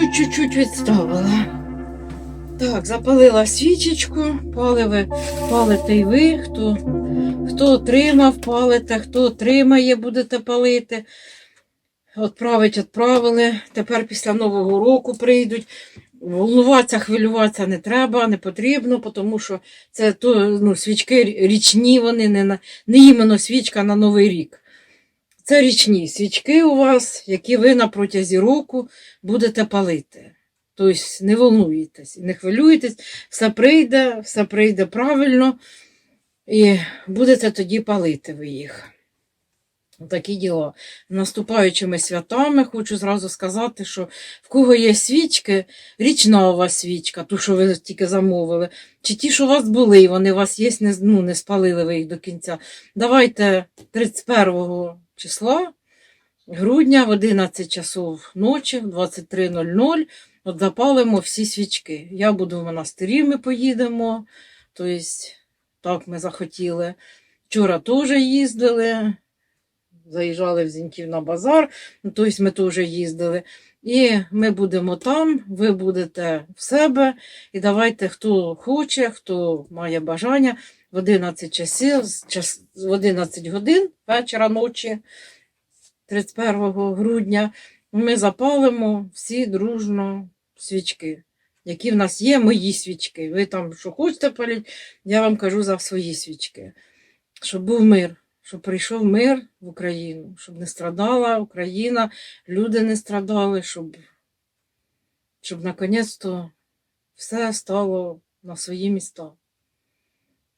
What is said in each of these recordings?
чуть-чуть, відставила. Так, запалила свічечку, паливи, палите й ви, хто, хто отримав, палите, хто отримає, будете палити. Отправить, відправили. Тепер після Нового року прийдуть. Волнуватися, хвилюватися не треба, не потрібно, тому що це то, ну, свічки річні, вони не, не іменно свічка на Новий рік. Це річні свічки у вас, які ви на протязі року будете палити. Тобто не волнуйтесь, не хвилюйтесь, все прийде, все прийде правильно, і будете тоді палити ви їх. Такі діла. Наступаючими святами хочу зразу сказати, що в кого є свічки, річна у вас свічка, ту, що ви тільки замовили, чи ті, що у вас були, вони у вас є, не, ну, не спалили ви їх до кінця. Давайте 31 числа грудня в 11 часов ночі, в 23.00, от запалимо всі свічки. Я буду в монастирі, ми поїдемо. Тобто, так ми захотіли. Вчора теж їздили заїжджали в Зіньків на базар, ну, тобто ми теж їздили. І ми будемо там, ви будете в себе. І давайте, хто хоче, хто має бажання, в 11 часів, час, в 11 годин вечора ночі, 31 грудня, ми запалимо всі дружно свічки. Які в нас є, мої свічки. Ви там що хочете паліть, я вам кажу за свої свічки. Щоб був мир щоб прийшов мир в Україну, щоб не страдала Україна, люди не страдали, щоб, щоб наконець-то все стало на свої міста.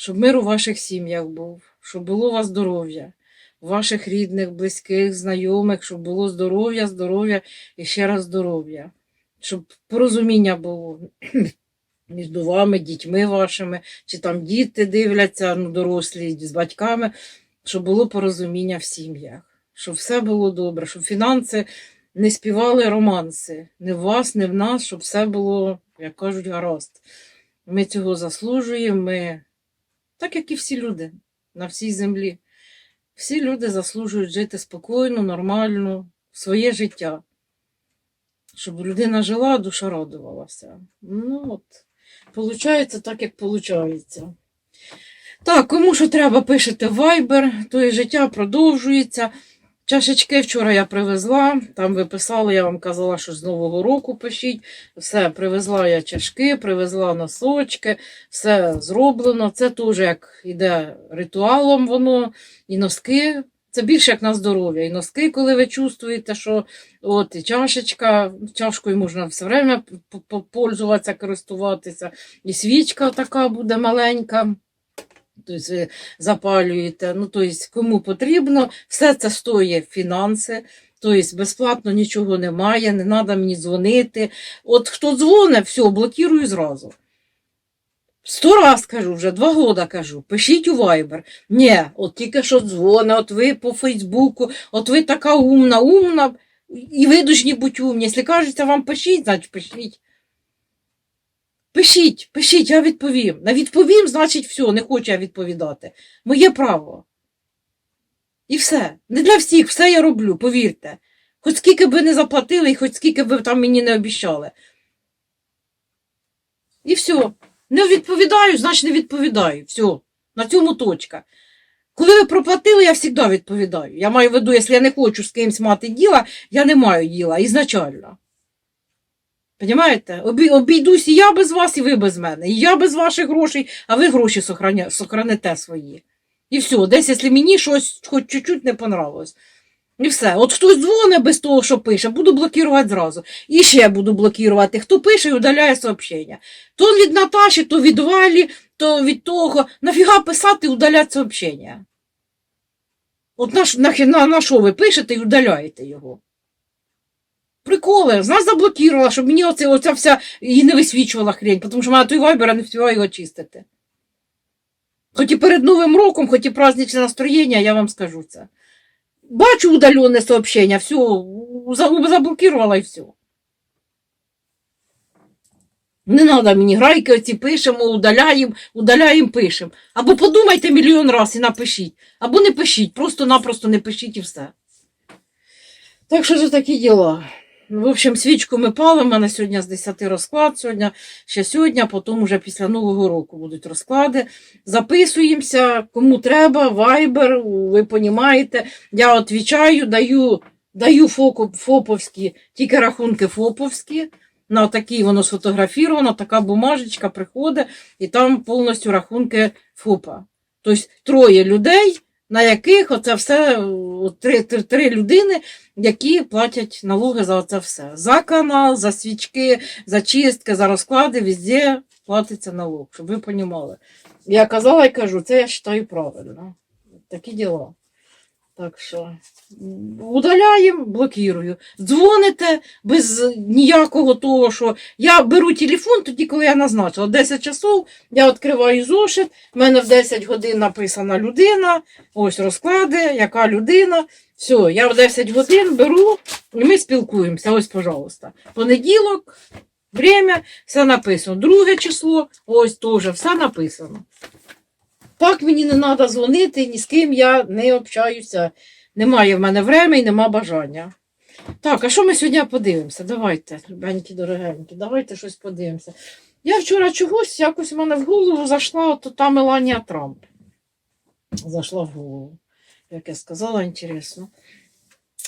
Щоб мир у ваших сім'ях був, щоб було у вас здоров'я, ваших рідних, близьких, знайомих, щоб було здоров'я, здоров'я і ще раз здоров'я, щоб порозуміння було. Між вами, дітьми вашими, чи там діти дивляться, ну, дорослі з батьками, щоб було порозуміння в сім'ях, щоб все було добре, щоб фінанси не співали романси. Не в вас, не в нас, щоб все було, як кажуть, гаразд. Ми цього заслужуємо, ми, так як і всі люди на всій землі. Всі люди заслужують жити спокійно, нормально, своє життя. Щоб людина жила, душа радувалася. Ну от, виходить так, як виходить. Так, кому що треба, пишете Viber, то і життя продовжується. Чашечки вчора я привезла, там ви писали, я вам казала, що з Нового року пишіть. Все, привезла я чашки, привезла носочки, все зроблено. Це теж як іде ритуалом воно, і носки. Це більше як на здоров'я. І носки, коли ви чувствуєте, що от і чашечка, чашкою можна все время пользуватися, користуватися, і свічка така буде маленька. Тобто запалюєте, ну, тобто, кому потрібно, все це стоїть фінанси, тобто безплатно нічого немає, не треба мені дзвонити. От хто дзвонить, все, блокірую зразу. Сто раз кажу, вже два роки кажу, пишіть у Viber. Ні, от тільки що дзвоне, от ви по Фейсбуку, от ви така умна, умна, і ви должні бути умні. Якщо кажеться, вам пишіть, значить пишіть. Пишіть, пишіть, я відповім. На відповім, значить, все, не хочу я відповідати. Моє право. І все. Не для всіх, все я роблю, повірте. Хоч скільки б ви не заплатили, і хоч скільки б ви там мені не обіщали. І все. Не відповідаю, значить не відповідаю. Все. На цьому точка. Коли ви проплатили, я завжди відповідаю. Я маю в виду, якщо я не хочу з кимось мати діла, я не маю діла ізначально. Понимаєте? Обі, обійдусь і я без вас, і ви без мене. І я без ваших грошей, а ви гроші сохраните свої. І все, десь, якщо мені щось хоч чуть-чуть не понравилось. І все. От хтось дзвонить без того, що пише, буду блокувати зразу. І ще буду блокувати. Хто пише і удаляє сообщення. То від Наташі, то від Валі, то від того. Нафіга писати і удаляти сообщення? От на, на, на, на що ви пишете і удаляєте його? Приколи, з нас заблокувала, щоб мені оце, оця вся і не висвічувала хрень, тому що в мене той вайбер, я не встигаю його чистити. Хоч і перед Новим роком, хоч і праздничне настроєння, я вам скажу це. Бачу удаленне сообщення, все, заблокувала і все. Не треба мені грайки оці пишемо, удаляємо, удаляємо, пишемо. Або подумайте мільйон разів і напишіть, або не пишіть, просто-напросто не пишіть і все. Так що це такі діла. В общем, свічку ми палимо. У мене сьогодні з 10 розклад, сьогодні, ще сьогодні, потім вже після Нового року будуть розклади. Записуємося, кому треба, вайбер, ви розумієте. Я відповідаю, даю, даю фоповські, тільки рахунки фоповські. На такий воно сфотографіровано, така бумажечка приходить, і там повністю рахунки ФОПа. Тобто троє людей, на яких оце все, три, три, три людини, які платять налоги за це все. За канал, за свічки, за чистки, за розклади, везде платиться налог, щоб ви розуміли. Я казала і кажу, це я вважаю правильно. Такі діла. Так що удаляємо, блокірую. Дзвоните без ніякого того, що я беру телефон тоді, коли я назначила 10 часов, я відкриваю зошит, в мене в 10 годин написана людина, ось розклади, яка людина. Все, я в 10 годин беру і ми спілкуємося. Ось, пожалуйста. Понеділок, время, все написано. Друге число, ось теж, все написано. Так мені не треба дзвонити, ні з ким я не общаюся. Немає в мене времени і нема бажання. Так, а що ми сьогодні подивимося? Давайте, любенькі, дорогенькі, давайте щось подивимося. Я вчора чогось, якось в мене в голову зайшла от та Меланія Трамп. Зайшла в голову. Як я сказала, інтересно.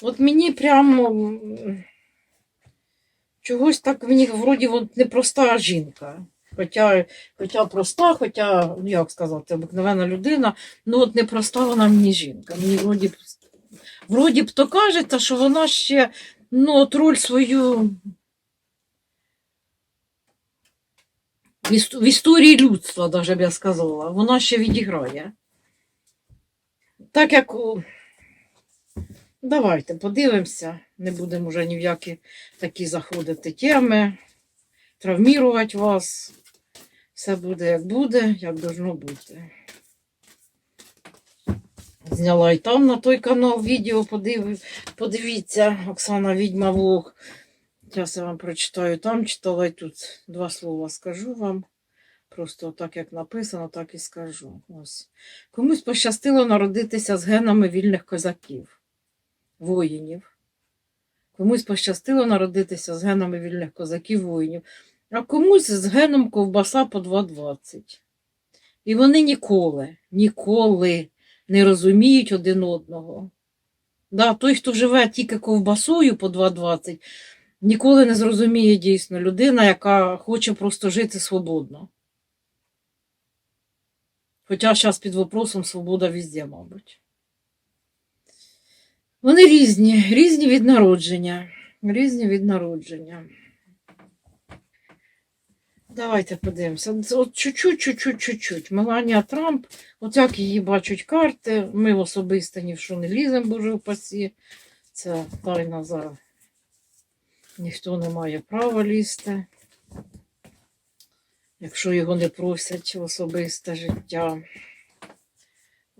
От мені прямо чогось так мені вроді непроста жінка. Хоча, хоча проста, хоча, ну як сказати, обикновена людина, ну от непроста вона мені жінка. Мені вроді б, вроді б то кажеться, що вона ще ну, от роль свою в історії людства, даже б я сказала, вона ще відіграє. Так як давайте подивимося, не будемо вже ні в які такі заходити теми, травмірувати вас. Все буде як буде, як должно бути. Зняла і там на той канал відео, подив... подивіться, Оксана Відьма Влог. Зараз я вам прочитаю. Там читала і тут два слова скажу вам. Просто так, як написано, так і скажу. Ось. Комусь пощастило народитися з генами вільних козаків, воїнів. Комусь пощастило народитися з генами вільних козаків, воїнів, а комусь з геном ковбаса по 2,20. І вони ніколи, ніколи не розуміють один одного. Да, той, хто живе тільки ковбасою по 2,20, ніколи не зрозуміє дійсно людина, яка хоче просто жити свободно. Хоча зараз під вопросом свобода везде, мабуть. Вони різні, різні від народження. Різні від народження. Давайте подивимося. От чуть-чуть, чуть-чуть, чуть-чуть. Меланія Трамп, от як її бачать карти. Ми особисто ні в що не ліземо, боже упасі. Це тайна за ніхто не має права лізти. Якщо його не просять в особисте життя.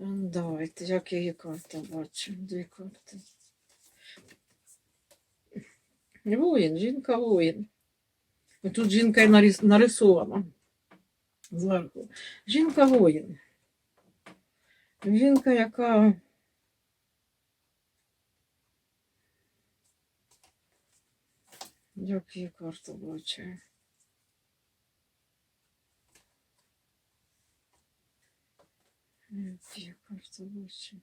Давайте, як я її карта бачу? Дві карти. Воїн, жінка воїн. І тут жінка і нарисована зверху. Жінка воїн. Жінка, яка. Як її карта бачу? Як її карта бачу?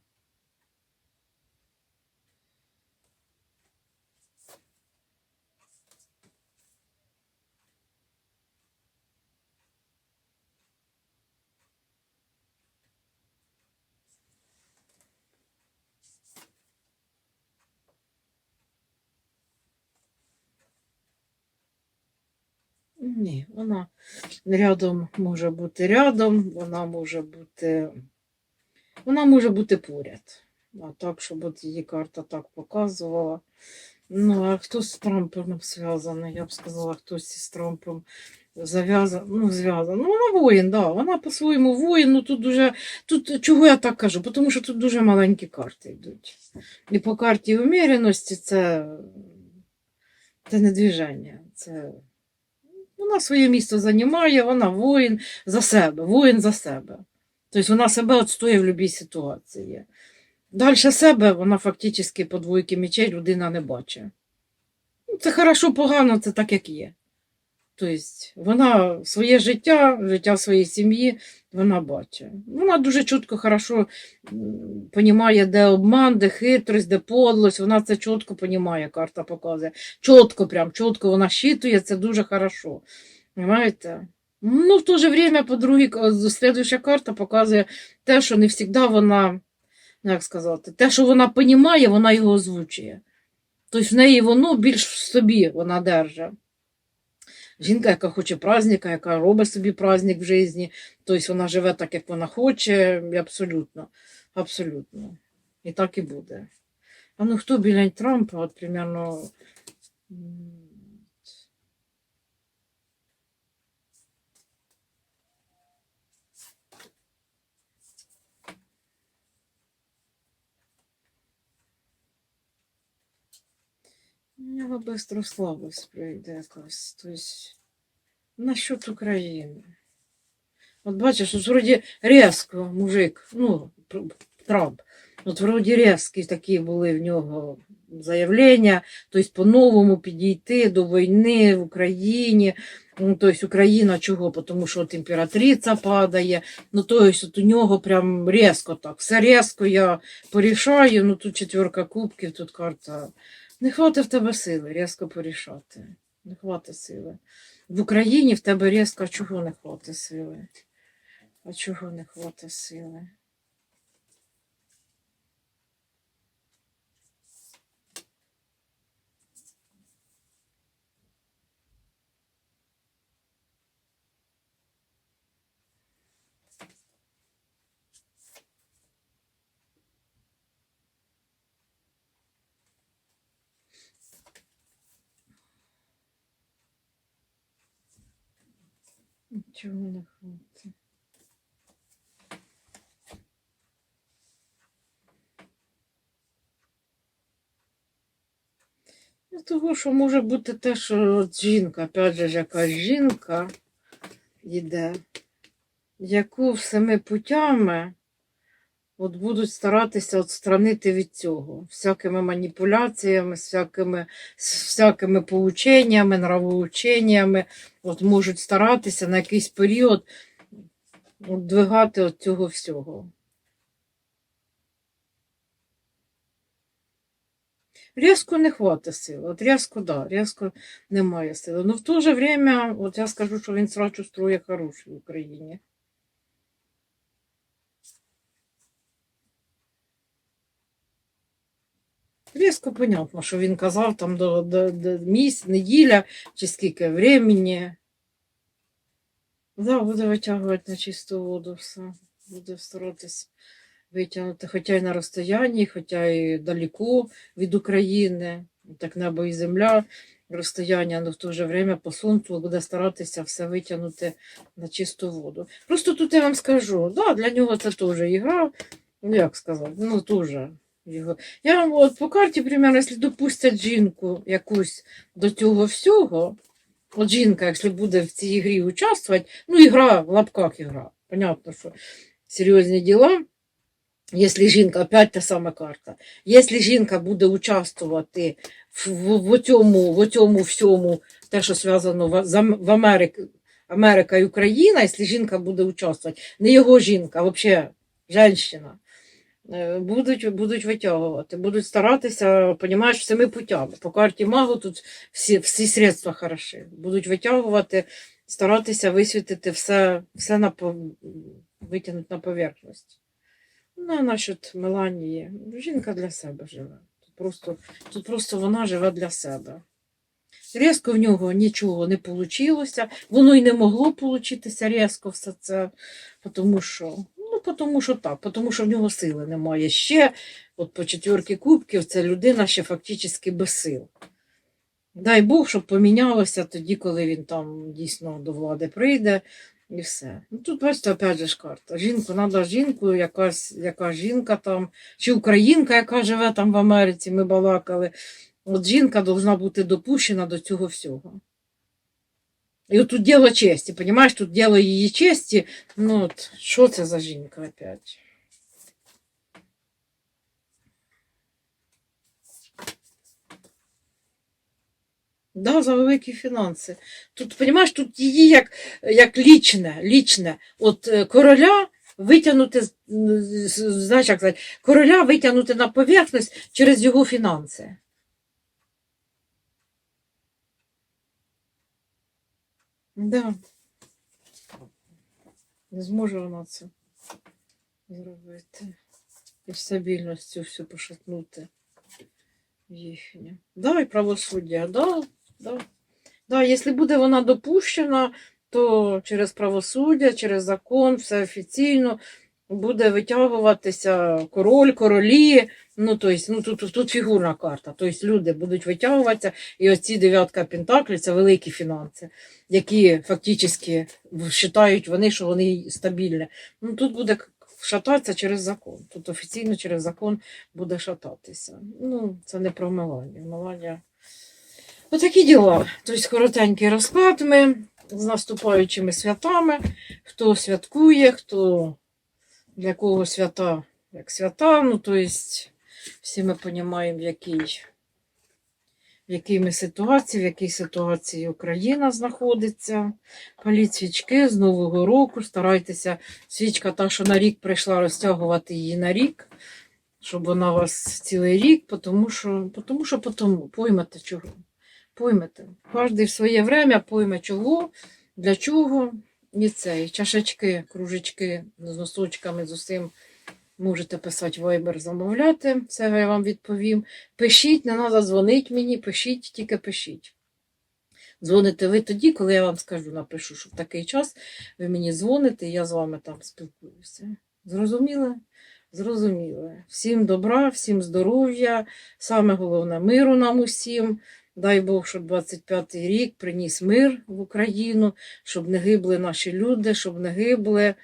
Ні, вона рядом може бути рядом, вона може бути. Вона може бути поряд. А так, щоб от її карта так показувала. Ну, а хто з Трампом зв'язаний? Я б сказала, хтось із Трампом зав'язаний. Ну, зв'язаний. Ну, вона воїн, да. Вона по-своєму воїн. Ну тут дуже. Тут чого я так кажу? Тому що тут дуже маленькі карти йдуть. І по карті уміреності це, це не движення. Це вона своє місце займає, вона воїн за себе, воїн за себе. Тобто вона себе відстоює в будь-якій ситуації. Далі себе вона фактично по двойки мечей людина не бачить. Ну, це хорошо, погано, це так, як є. Тобто вона своє життя, життя своєї сім'ї, вона бачить. Вона дуже чітко, хорошо розуміє, де обман, де хитрість, де подлость. Вона це чітко розуміє, карта показує. Чітко, прям, чітко вона щитує, це дуже хорошо. Понимаєте? Ну, в то же время, по-друге, слідуюча карта показує те, що не завжди вона, ну, як сказати, те, що вона розуміє, вона його озвучує. Тобто в неї воно більш в собі вона держить. Жінка, яка хоче праздника, яка робить собі праздник в житті, тобто вона живе так, як вона хоче, абсолютно. Абсолютно. І так і буде. А ну хто біля Трампа, от примерно. У нього слабость прийде якась. Тобто, насчет України. От бачиш, от вроді різко мужик, ну, Трамп, от вроді різкі такі були в нього заявлення, тобто по-новому підійти до війни в Україні. Ну, тобто Україна чого? Тому що от імператриця падає. Ну, тобто от у нього прям різко так. Все різко я порішаю. Ну тут четверка кубків, тут карта. Не хватить в тебе сили різко порішати. Не хватить сили. В Україні в тебе різко чого не хватить сили? А чого не хватить сили? Чого не хватить? Ну, того, що може бути те, що от жінка, опять же, якась жінка йде, яку всіми путями от будуть старатися відстранити від цього, всякими маніпуляціями, всякими, всякими поученнями, нравоученнями, от можуть старатися на якийсь період двигати від цього всього. Різко не хватить сили. От різко, да, різко немає сили. Но в то же время, от я скажу, що він срачу строє хороший в Україні. Різко понятно, що він казав там до, до, до місяць, неділя чи скільки времени. Да, буде витягувати на чисту воду все. Буде старатись витягнути, хоча й на розстоянні, хоча й далеко від України, так небо і земля, розстояння, але в то же время по сонцю буде старатися все витягнути на чисту воду. Просто тут я вам скажу, да, для нього це теж ігра, ну як сказати, ну теж його. Я от по карті, примерно, якщо допустять жінку якусь до цього всього, от жінка, якщо буде в цій грі участвувати, ну ігра, в лапках ігра, понятно, що серйозні діла. Якщо жінка, опять та сама карта, якщо жінка буде участвувати в, в, в, цьому, в цьому всьому, те, що зв'язано в, в Америці, Америка і Україна, якщо жінка буде участвувати, не його жінка, а взагалі жінка, будуть, будуть витягувати, будуть старатися, понімаєш, всіми путями. По карті магу тут всі, всі средства хороші. Будуть витягувати, старатися висвітити все, все на, витягнути на поверхність. Ну, насчет Меланії, жінка для себе живе. Тут просто, тут просто вона живе для себе. Різко в нього нічого не вийшло, воно й не могло получитися різко все це, тому що, тому що так, тому що в нього сили немає. Ще, от по четвірки кубків, це людина ще фактично без сил. Дай Бог, щоб помінялося тоді, коли він там дійсно до влади прийде, і все. Ну, тут, бачите, опять же ж карта. Жінку, треба жінку, якась, яка жінка там, чи українка, яка живе там в Америці, ми балакали. От жінка должна бути допущена до цього всього. І от тут діло честі, розумієш, тут діло її честі. Ну, от, що це за жінка опять? Да, за великі фінанси. Тут, розумієш, тут її як, як лічне, лічне. От е, короля витягнути, знаєш, як сказати, короля витягнути на поверхність через його фінанси. Да. Не зможе вона це зробити. І стабільністю всю пошатнути їхнє. Да, і правосуддя, да, да. Да, якщо буде вона допущена, то через правосуддя, через закон, все офіційно буде витягуватися король, королі. Ну, то есть, ну тут, тут, фігурна карта. Тобто люди будуть витягуватися, і оці дев'ятка пентаклів це великі фінанси, які фактично вважають вони, що вони стабільні. Ну тут буде шататися через закон. Тут офіційно через закон буде шататися. Ну, це не про вмивання. Вмивання. Отакі діла. Тобто коротенький розклад ми з наступаючими святами. Хто святкує, хто для кого свята як свята. Ну, тобто, всі ми розуміємо, в якій, в якій ми ситуації, в якій ситуації Україна знаходиться. Паліть свічки з Нового року, старайтеся свічка та, що на рік прийшла, розтягувати її на рік, щоб вона у вас цілий рік, тому що, тому що потому, поймете чого. Поймете. Кожен в своє время пойме чого, для чого. І цей чашечки, кружечки з носочками, з усім можете писати Viber, замовляти. Це я вам відповім. Пишіть, не треба дзвонити мені, пишіть, тільки пишіть. Дзвоните ви тоді, коли я вам скажу, напишу, що в такий час ви мені дзвоните, і я з вами там спілкуюся. Зрозуміли? Зрозуміли. Всім добра, всім здоров'я, саме головне миру нам усім. Дай Бог, щоб 25-й рік приніс мир в Україну, щоб не гибли наші люди, щоб не гибли.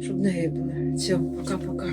Щоб не гибли. Все, пока-пока.